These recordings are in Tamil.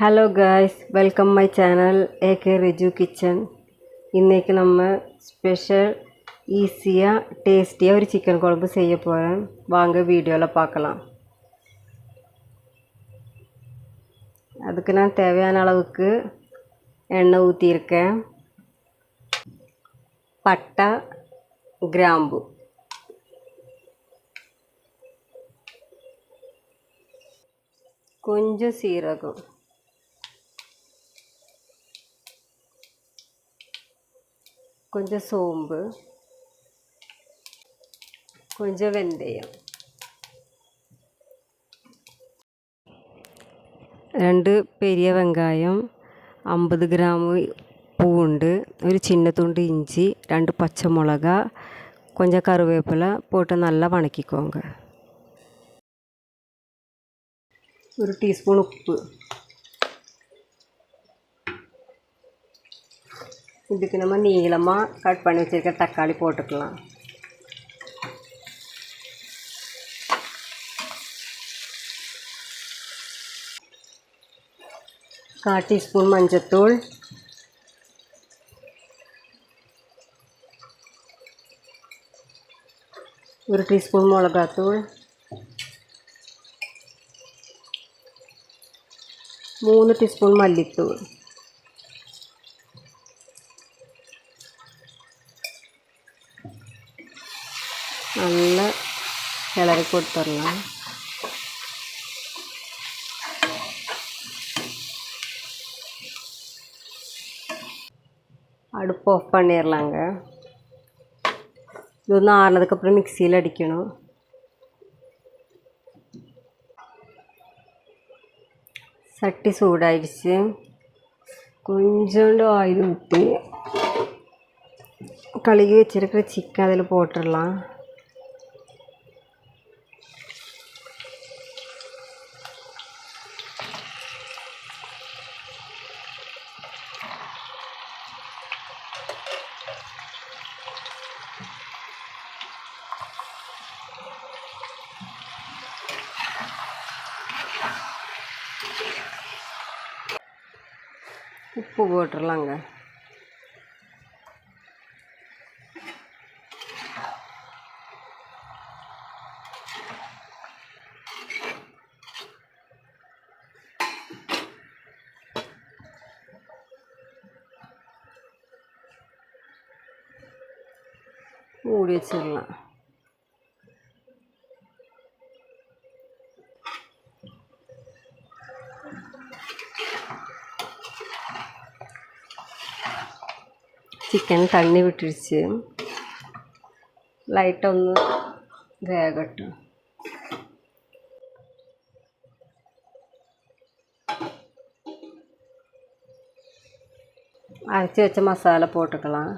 Hello guys welcome my channel AK Riju kitchen இன்றைக்கி நம்ம ஸ்பெஷல் ஈஸியாக டேஸ்டியாக ஒரு சிக்கன் குழம்பு செய்ய போகிறேன் வாங்க வீடியோவில் பார்க்கலாம். அதுக்கு நான் தேவையான அளவுக்கு எண்ணெய் ஊற்றியிருக்கேன் பட்டா கிராம்பு. கொஞ்சம் சீரகம். கொஞ்சம் சோம்பு கொஞ்சம் வெந்தயம் ரெண்டு பெரிய வெங்காயம் ஐம்பது கிராம் பூண்டு ஒரு சின்ன துண்டு இஞ்சி ரெண்டு பச்சை மிளகா கொஞ்சம் கருவேப்பிலை போட்டு நல்லா வணக்கிக்கோங்க ஒரு டீஸ்பூன் இதுக்கு நம்ம நீளமாக கட் பண்ணி வச்சுருக்க தக்காளி போட்டுக்கலாம் கால் டீஸ்பூன் மஞ்சத்தூள் ஒரு டீஸ்பூன் மிளகாத்தூள் മൂന്ന് ടീസ്പൂൺ മല്ലിത്തൂൾ நல்லா கிளறி கொடுத்துடலாம். அடுப்பு ஆஃப் பண்ணிடலாங்க இது வந்து ஆறினதுக்கப்புறம் மிக்சியில் அடிக்கணும். சட்டி சூடாயிடுச்சு. கொஞ்சோண்டு ஆயில் ஊற்றி கழுகி வச்சுருக்கிற சிக்கன் அதில் போட்டுடலாம். உப்பு போட்டுடலாங்க மூடி வச்சிடலாம். ചിക്കൻ തണ്ണി വിട്ടിടിച്ച് ലൈറ്റൊന്ന് വേഗട്ടു. അരച്ച് വെച്ച മസാല പോട്ടുകളാണ്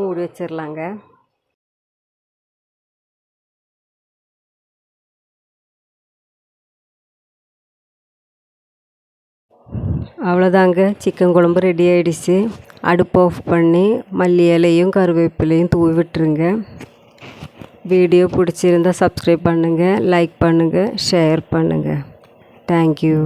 மூடி வச்சிடலாங்க அவ்வளோதாங்க. சிக்கன் குழம்பு ரெடி ஆகிடுச்சு அடுப்பு ஆஃப் பண்ணி மல்லி இலையும் கருவேப்பிலையும் தூவி விட்டுருங்க. வீடியோ பிடிச்சிருந்தால் சப்ஸ்கிரைப் பண்ணுங்கள் லைக் பண்ணுங்கள் ஷேர் பண்ணுங்கள் தேங்க்யூ